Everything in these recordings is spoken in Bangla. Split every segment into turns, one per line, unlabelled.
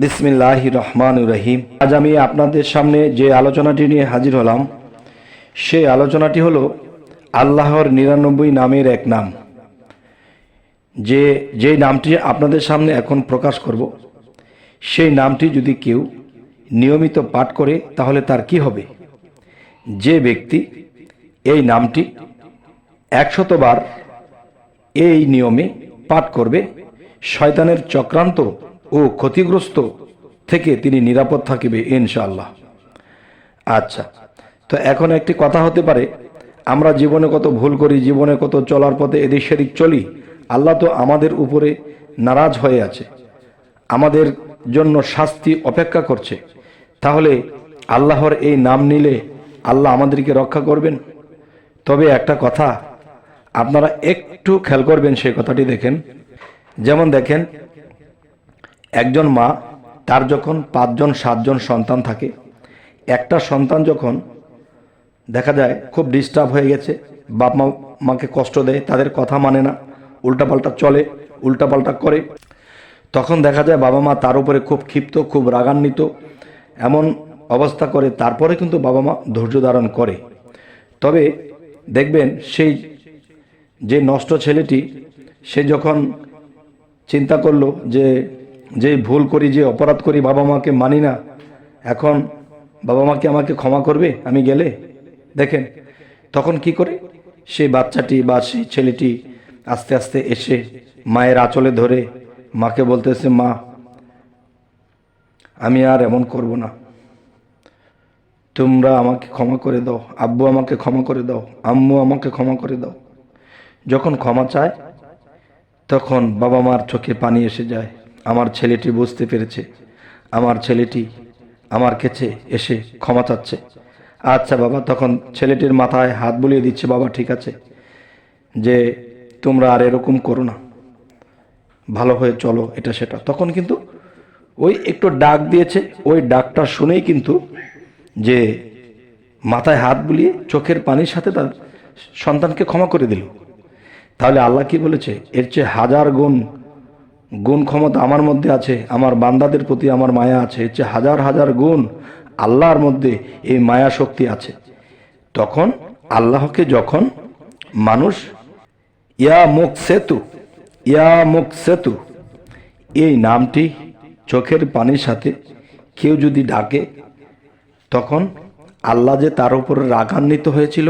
বিসমিল্লাহ রহমান রহিম। আজ আমি আপনাদের সামনে যে আলোচনাটি নিয়ে হাজির হলাম, সেই আলোচনাটি হলো আল্লাহর নিরানব্বই নামের এক নাম। যে যে নামটি আপনাদের সামনে এখন প্রকাশ করব, সেই নামটি যদি কেউ নিয়মিত পাঠ করে, তাহলে তার কি হবে? যে ব্যক্তি এই নামটি একশতবার এই নিয়মে পাঠ করবে, শয়তানের চক্রান্ত ও ক্ষতিগ্রস্ত থেকে তিনি নিরাপদ থাকিবে, ইনশাআল্লাহ। আচ্ছা তো এখন একটি কথা হতে পারে, আমরা জীবনে কত ভুল করি, জীবনে কত চলার পথে এদিক সেদিক চলি, আল্লাহ তো আমাদের উপরে নারাজ হয়ে আছে, আমাদের জন্য শাস্তি অপেক্ষা করছে, তাহলে আল্লাহর এই নাম নিলে আল্লাহ আমাদেরকে রক্ষা করবেন? তবে একটা কথা, আপনারা একটু খেয়াল করবেন সেই কথাটি দেখেন, যেমন দেখেন একজন মা, তার যখন পাঁচজন, সাতজন সন্তান থাকে, একটা সন্তান যখন দেখা যায় খুব ডিস্টার্ব হয়ে গেছে, বাপ মা, মাকে কষ্ট দেয়, তাদের কথা মানে না, উল্টাপাল্টা চলে, উল্টাপাল্টা করে, তখন দেখা যায় বাবা মা তার উপরে খুব ক্ষিপ্ত, খুব রাগান্বিত, এমন অবস্থা করে, তারপরে কিন্তু বাবা মা ধৈর্য ধারণ করে। তবে দেখবেন সেই যে নষ্ট ছেলেটি, সে যখন চিন্তা করল যে যে ভুল করি যে অপরাধ করি বাবা মাকে মানি না, এখন বাবা মাকে আমাকে ক্ষমা করবে? আমি গেলে? দেখেন, তখন কি করে? সেই বাচ্চাটি বা সেই ছেলেটি আস্তে আস্তে এসে মায়ের আঁচলে ধরে মাকে বলতেছে, মা, আমি আর এমন করব না। তোমরা আমাকে ক্ষমা করে দাও, আব্বু আমাকে ক্ষমা করে দাও, আম্মু আমাকে ক্ষমা করে দাও। যখন ক্ষমা চায়, তখন বাবা মার চোখে পানি এসে যায়। আমার ছেলেটি বুঝতে পেরেছে। আমার ছেলেটি আমার কাছে এসে ক্ষমা চাচ্ছে। আচ্ছা বাবা, তখন ছেলেটির মাথায় হাত বুলিয়ে দিচ্ছে, বাবা, ঠিক আছে। যে তোমরা আর এরকম করো না। ভালো হয়ে চলো, এটা সেটা। তখন কিন্তু ওই একটু ডাক দিয়েছে। ওই ডাকটা শুনেই কিন্তু যে মাথায় হাত বুলিয়ে চোখের পানির সাথে তার সন্তানকে ক্ষমা করে দিল। তাহলে আল্লাহ কি বলেছে? এর চেয়ে হাজার গুণ গুণ ক্ষমতা আমার মধ্যে আছে, আমার বান্দাদের প্রতি আমার মায়া আছে চেয়ে হাজার হাজার গুণ আল্লাহর মধ্যে এই মায়া শক্তি আছে। তখন আল্লাহকে যখন মানুষ, ইয়া মুখ সেতু ইয়া মুখ সেতু এই নামটি চোখের পানির সাথে কেউ যদি ডাকে, তখন আল্লাহ যে তার উপর রাগান্বিত হয়েছিল,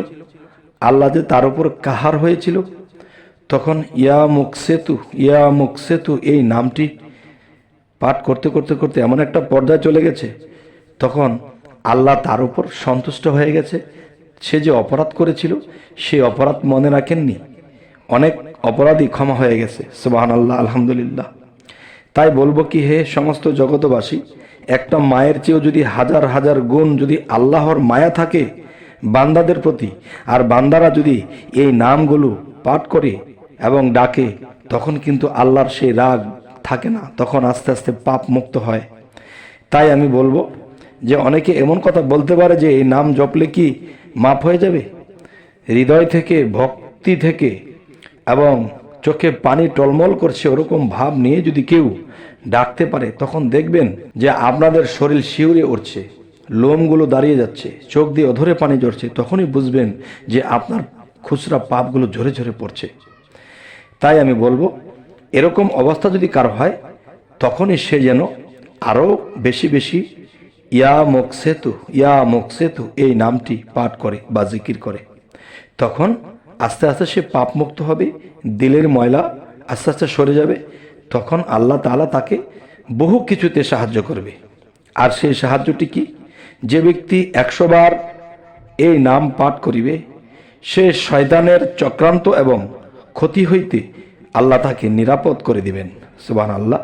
আল্লাহ যে তার উপর কাহার হয়েছিল তখন ইয়া মুখ সেতু ইয়া মুখ সেতু এই নামটি পাঠ করতে করতে করতে এমন একটা পর্দায় চলে গেছে। তখন আল্লাহ তার উপর সন্তুষ্ট হয়ে গেছে। সে যে অপরাধ করেছিল, সে অপরাধ মনে রাখেননি। অনেক অপরাধী ক্ষমা হয়ে গেছে। সুবাহান আল্লাহ আলহামদুলিল্লাহ। তাই বলব কি, হে সমস্ত জগতবাসী একটা মায়ের চেয়েও যদি হাজার হাজার গুণ যদি আল্লাহর মায়া থাকে বান্দাদের প্রতি, আর বান্দারা যদি এই নামগুলো পাঠ করে এবং ডাকে, তখন কিন্তু আল্লাহর সেই রাগ থাকে না, তখন আস্তে আস্তে পাপ মুক্ত হয়। তাই আমি বলব যে অনেকে এমন কথা বলতে পারে যে এই নাম জপলে কি মাপ হয়ে যাবে? হৃদয় থেকে, ভক্তি থেকে এবং চোখে পানি টলমল করছে ওরকম ভাব নিয়ে যদি কেউ ডাকতে পারে, তখন দেখবেন যে আপনাদের শরীর শিউরে উঠছে, লোমগুলো দাঁড়িয়ে যাচ্ছে, চোখ দিয়ে অধরে পানি ঝরছে, তখনই বুঝবেন যে আপনার খুচরা পাপগুলো ঝরে ঝরে পড়ছে। তাই আমি বলব, এরকম অবস্থা যদি কারও হয়, তখনই সে যেন আরও বেশি বেশি ইয়া মোকসেতু ইয়া মোকসেতু এই নামটি পাঠ করে বা জিকির করে। তখন আস্তে আস্তে সে পাপমুক্ত হবে, দিলের ময়লা আস্তে আস্তে সরে যাবে, তখন আল্লাহ তাআলা তাকে বহু কিছুতে সাহায্য করবে। আর সেই সাহায্যটি কি? যে ব্যক্তি একশো বার এই নাম পাঠ করিবে, সে শয়তানের চক্রান্ত এবং ক্ষতি হইতে আল্লাহ তাকে নিরাপদ করে দিবেন। সুবাহ আল্লাহ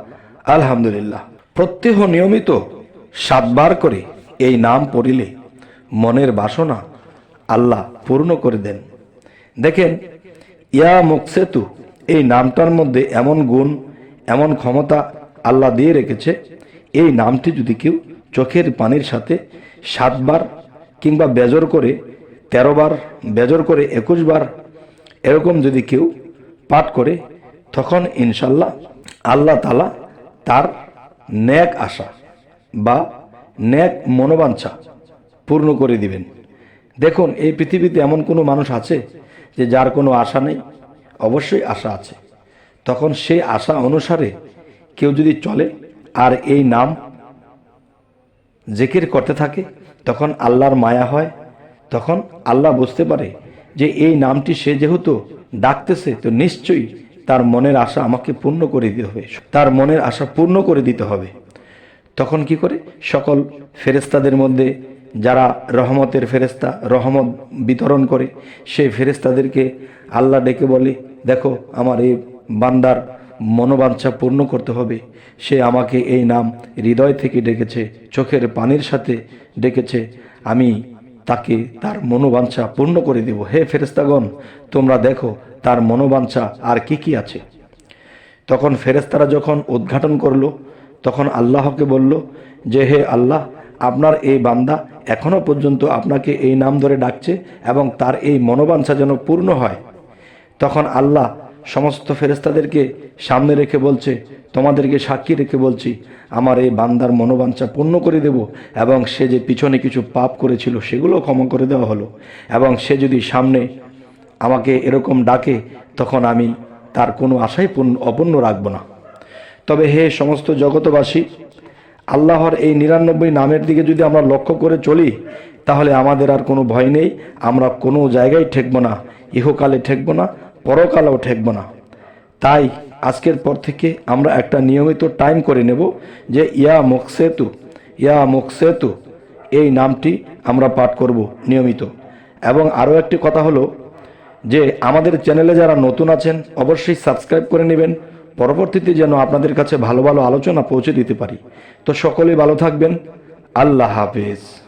আলহামদুলিল্লাহ। প্রত্যহ নিয়মিত সাতবার করে এই নাম পড়িলে মনের বাসনা আল্লাহ পূর্ণ করে দেন। দেখেন, ইয়া মুকসেতু, এই নামটার মধ্যে এমন গুণ, এমন ক্ষমতা আল্লাহ দিয়ে রেখেছে। এই নামটি যদি কেউ চোখের পানির সাথে সাতবার কিংবা বেজর করে তেরো বার বেজর করে একুশ বার এরকম যদি কেউ পাঠ করে, তখন ইনশাল্লাহ আল্লাহ তালা তার ন্যাক আশা বা ন্যাক মনোবাঞ্ছা পূর্ণ করে দিবেন। দেখুন, এই পৃথিবীতে এমন কোনো মানুষ আছে যে যার কোনো আশা নেই? অবশ্যই আশা আছে। তখন সেই আশা অনুসারে কেউ যদি চলে আর এই নাম জেকের করতে থাকে, তখন আল্লাহর মায়া হয়। তখন আল্লাহ বুঝতে পারে যে এই নামটি সে যেহেতু ডাকতেছে, তো নিশ্চয়ই তার মনের আশা আমাকে পূর্ণ করে দিতে হবে। তার মনের আশা পূর্ণ করে দিতে হবে। তখন কি করে? সকল ফেরেস্তাদের মধ্যে যারা রহমতের ফেরেস্তা রহমত বিতরণ করে, সেই ফেরেস্তাদেরকে আল্লাহ ডেকে বলে, দেখো, আমার এই বান্দার মনোবাঞ্ছা পূর্ণ করতে হবে। সে আমাকে এই নাম হৃদয় থেকে ডেকেছে, চোখের পানির সাথে ডেকেছে। আমি তাকে তার মনোবাঞ্ছা পূর্ণ করে দেব। হে ফেরেস্তাগণ তোমরা দেখো তার মনোবাঞ্ছা আর কি কি আছে। তখন ফেরেস্তারা যখন উদ্ঘাটন করল, তখন আল্লাহকে বলল যে, হে আল্লাহ, আপনার এই বান্দা এখনও পর্যন্ত আপনাকে এই নাম ধরে ডাকছে এবং তার এই মনোবাঞ্ছা যেন পূর্ণ হয়। তখন আল্লাহ সমস্ত ফেরেস্তাদেরকে সামনে রেখে বলছে, তোমাদেরকে সাক্ষী রেখে বলছি, আমার এই বান্দার মনোবাঞ্ছা পূর্ণ করে দেব এবং সে যে পিছনে কিছু পাপ করেছিল সেগুলো ক্ষমা করে দেওয়া হলো। এবং সে যদি সামনে আমাকে এরকম ডাকে, তখন আমি তার কোনো আশাই পূর্ণ, অপূর্ণ রাখব না। তবে হে সমস্ত জগতবাসী আল্লাহর এই নিরানব্বই নামের দিকে যদি আমরা লক্ষ্য করে চলি, তাহলে আমাদের আর কোনো ভয় নেই, আমরা কোনো জায়গায় ঠেকবো না, ইহকালে ঠেকব না, পরকালেও ঠেকব না। তাই আজকের পর থেকে আমরা একটা নিয়মিত টাইম করে নেব যে ইয়া মুকসেতু ইয়া মুকসেতু, এই নামটি আমরা পাঠ করব নিয়মিত। এবং আরও একটি কথা হলো যে আমাদের চ্যানেলে যারা নতুন আছেন, অবশ্যই সাবস্ক্রাইব করে নেবেন। পরবর্তীতে যেন আপনাদের কাছে ভালো ভালো আলোচনা পৌঁছে দিতে পারি। তো সকলেই ভালো থাকবেন। আল্লাহ হাফেজ।